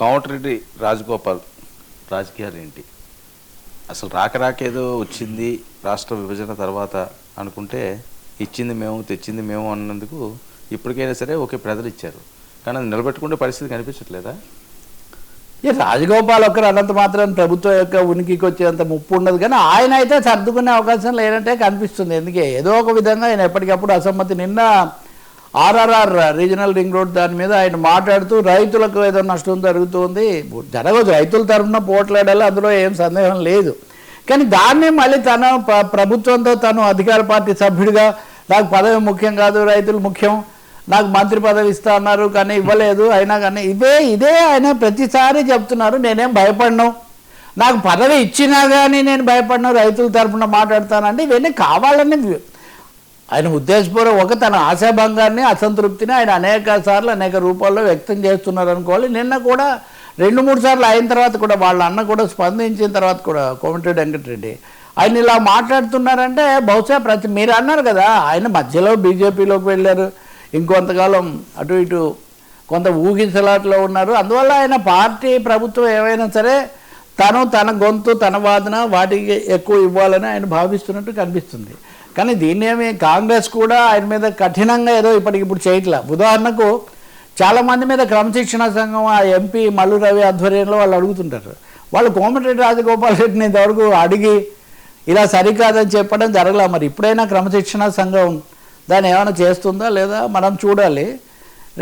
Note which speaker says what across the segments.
Speaker 1: కామటిరెడ్డి రాజగోపాల్ రాజకీయాలు ఏంటి అసలు రాక రాకేదో వచ్చింది రాష్ట్ర విభజన తర్వాత అనుకుంటే ఇచ్చింది మేము తెచ్చింది మేము అన్నందుకు ఇప్పటికైనా సరే ఓకే ప్రజలు ఇచ్చారు కానీ అది నిలబెట్టుకుంటే పరిస్థితి కనిపించట్లేదా?
Speaker 2: ఏ రాజగోపాల్ ఒక్కరు అనంత మాత్రం ప్రభుత్వం యొక్క ఉనికికి వచ్చేంత ముప్పు ఉండదు. కానీ ఆయన అయితే సర్దుకునే అవకాశం లేనట్టే కనిపిస్తుంది. ఎందుకే? ఏదో ఒక విధంగా ఆయన ఎప్పటికప్పుడు అసమ్మతి నిన్న ఆర్ఆర్ఆర్ రీజనల్ రింగ్ రోడ్ దాని మీద ఆయన మాట్లాడుతూ రైతులకు ఏదో నష్టం జరుగుతుంది. జరగదు రైతుల తరఫున పోట్లాడాలి అందులో ఏం సందేహం లేదు. కానీ దాన్ని మళ్ళీ తన ప్రభుత్వంతో తను అధికార పార్టీ సభ్యుడిగా నాకు పదవి ముఖ్యం కాదు రైతులు ముఖ్యం నాకు మంత్రి పదవి ఇస్తా అన్నారు కానీ ఇవ్వలేదు అయినా కానీ ఇదే ఇదే ఆయన ప్రతిసారి చెప్తున్నారు నేనేం భయపడను. నాకు పదవి ఇచ్చినా కానీ నేను భయపడను రైతుల తరఫున మాట్లాడతానంటే ఇవన్నీ కావాలని ఆయన ఉద్దేశపూర్వక ఒక తన ఆశాభంగాన్ని అసంతృప్తిని ఆయన అనేక సార్లు అనేక రూపాల్లో వ్యక్తం చేస్తున్నారు అనుకోవాలి. నిన్న కూడా రెండు మూడు సార్లు అయిన తర్వాత కూడా వాళ్ళ అన్న కూడా స్పందించిన తర్వాత కూడా కోమటిరెడ్డి వెంకటరెడ్డి ఆయన ఇలా మాట్లాడుతున్నారంటే బహుశా ప్రతి మీరు అన్నారు కదా ఆయన మధ్యలో బీజేపీలోకి వెళ్ళారు. ఇంకొంతకాలం అటు ఇటు కొంత ఊహించలాట్లో ఉన్నారు. అందువల్ల ఆయన పార్టీ ప్రభుత్వం ఏమైనా సరే తను తన గొంతు తన వాదన వాటికి ఎక్కువ ఇవ్వాలని ఆయన భావిస్తున్నట్టు కనిపిస్తుంది. కానీ దీన్నేమి కాంగ్రెస్ కూడా ఆయన మీద కఠినంగా ఏదో ఇప్పటికిప్పుడు చేయట్లా. ఉదాహరణకు చాలామంది మీద క్రమశిక్షణ సంఘం ఆ ఎంపీ మల్లు రవి ఆధ్వర్యంలో వాళ్ళు అడుగుతుంటారు. వాళ్ళు కోమటిరెడ్డి రాజగోపాల్ రెడ్డిని ఇంతవరకు అడిగి ఇలా సరికాదని చెప్పడం జరగలే మరి. ఇప్పుడైనా క్రమశిక్షణ సంఘం దాన్ని ఏమైనా చేస్తుందా లేదా మనం చూడాలి.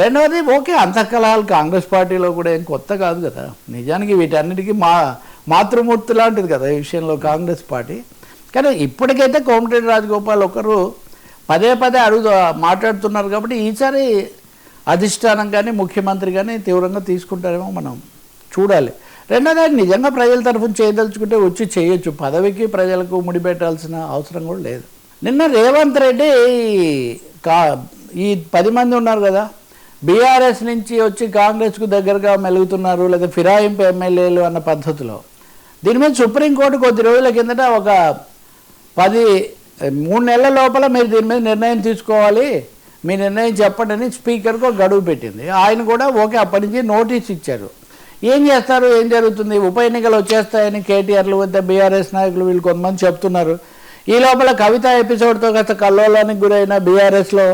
Speaker 2: రెండవది ఓకే అంతఃకలహాలు కాంగ్రెస్ పార్టీలో కూడా ఏం కొత్త కాదు కదా. నిజానికి వీటన్నిటికీ మా మాతృమూర్తి లాంటిది కదా ఈ విషయంలో కాంగ్రెస్ పార్టీ. కానీ ఇప్పటికైతే కోమటిరెడ్డి రాజగోపాల్ ఒకరు పదే పదే అడుగు మాట్లాడుతున్నారు కాబట్టి ఈసారి అధిష్టానం కానీ ముఖ్యమంత్రి కానీ తీవ్రంగా తీసుకుంటారేమో మనం చూడాలి. రెండోది ఆయన నిజంగా ప్రజల తరఫున చేయదలుచుకుంటే వచ్చి చేయొచ్చు. పదవికి ప్రజలకు ముడిపెట్టాల్సిన అవసరం కూడా లేదు. నిన్న రేవంత్ రెడ్డి కా ఈ పది మంది ఉన్నారు కదా బీఆర్ఎస్ నుంచి వచ్చి కాంగ్రెస్కు దగ్గరగా మెలుగుతున్నారు లేదా ఫిరాయింపు ఎమ్మెల్యేలు అన్న పద్ధతిలో. దీని మీద సుప్రీంకోర్టు కొద్ది రోజుల కిందట ఒక పది మూడు నెలల లోపల మీరు దీని మీద నిర్ణయం తీసుకోవాలి. మీ నిర్ణయం చెప్పండి అని స్పీకర్కు గడువు పెట్టింది. ఆయన కూడా ఓకే అప్పటి నుంచి నోటీస్ ఇచ్చారు. ఏం చేస్తారు? ఏం జరుగుతుంది? ఉప ఎన్నికలు వచ్చేస్తాయని కేటీఆర్లు వద్ద బీఆర్ఎస్ నాయకులు వీళ్ళు కొంతమంది చెప్తున్నారు. ఈ లోపల కవిత ఎపిసోడ్తో కాస్త కల్లోలానికి గురైన బీఆర్ఎస్లో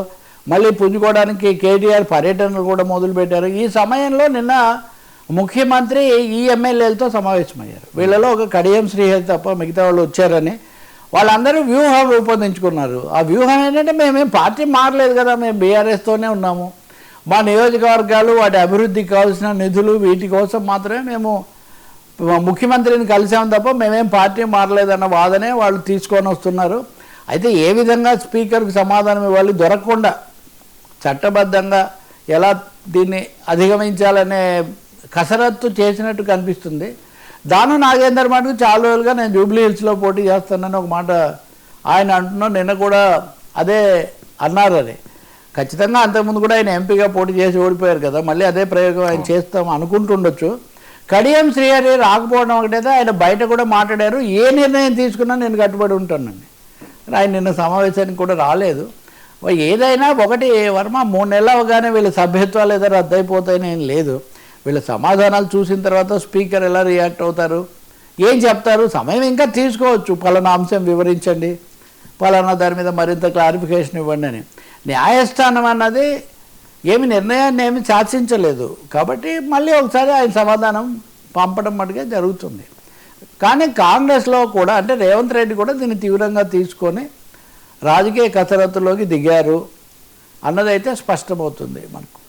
Speaker 2: మళ్ళీ పుంజుకోవడానికి కేటీఆర్ పర్యటనలు కూడా మొదలుపెట్టారు. ఈ సమయంలో నిన్న ముఖ్యమంత్రి ఈ ఎమ్మెల్యేలతో సమావేశమయ్యారు. వీళ్ళలో ఒక కడియం శ్రీహరి తప్ప మిగతా వాళ్ళు వచ్చారని వాళ్ళందరూ వ్యూహం రూపొందించుకున్నారు. ఆ వ్యూహం ఏంటంటే మేమేం పార్టీ మారలేదు కదా మేము బీఆర్ఎస్తోనే ఉన్నాము. మా నియోజకవర్గాలు వాటి అభివృద్ధికి కావాల్సిన నిధులు వీటి కోసం మాత్రమే మేము ముఖ్యమంత్రిని కలిసాం తప్ప మేమేం పార్టీ మారలేదన్న వాదనే వాళ్ళు తీసుకొని వస్తున్నారు. అయితే ఏ విధంగా స్పీకర్కి సమాధానం ఇవ్వాలి? దొరకకుండా చట్టబద్ధంగా ఎలా దీన్ని అధిగమించాలనే కసరత్తు చేసినట్టు కనిపిస్తుంది. దాను నాగేందర్ మటుకు చాలా రోజులుగా నేను జూబ్లీ హిల్స్లో పోటీ చేస్తానని ఒక మాట ఆయన అంటున్నాను నిన్న కూడా అదే అన్నారు అది. ఖచ్చితంగా అంతకుముందు కూడా ఆయన ఎంపీగా పోటీ చేసి ఓడిపోయారు కదా మళ్ళీ అదే ప్రయోగం ఆయన చేస్తాం అనుకుంటుండొచ్చు. కడియం శ్రీహరి రాకపోవడం ఒకటైతే ఆయన బయట కూడా మాట్లాడారు. ఏ నిర్ణయం తీసుకున్నా నేను కట్టుబడి ఉంటానండి. ఆయన నిన్న సమావేశానికి కూడా రాలేదు. ఏదైనా ఒకటి వర్మ మూడు నెలలు అవగానే వీళ్ళ సభ్యత్వాలు ఏదో రద్దయిపోతాయని ఏం లేదు. వీళ్ళ సమాధానాలు చూసిన తర్వాత స్పీకర్ ఎలా రియాక్ట్ అవుతారు? ఏం చెప్తారు? సమయం ఇంకా తీసుకోవచ్చు. పలానా అంశం వివరించండి. పలానా దాని మీద మరింత క్లారిఫికేషన్ ఇవ్వండి అని. న్యాయస్థానం అన్నది ఏమి నిర్ణయాన్ని ఏమి శాసించలేదు. కాబట్టి మళ్ళీ ఒకసారి ఆయన సమాధానం పంపడం మటుకే జరుగుతుంది. కానీ కాంగ్రెస్లో కూడా అంటే రేవంత్ రెడ్డి కూడా దీన్ని తీవ్రంగా తీసుకొని రాజకీయ కసరత్తులోకి దిగారు అన్నదైతే స్పష్టమవుతుంది మనకు.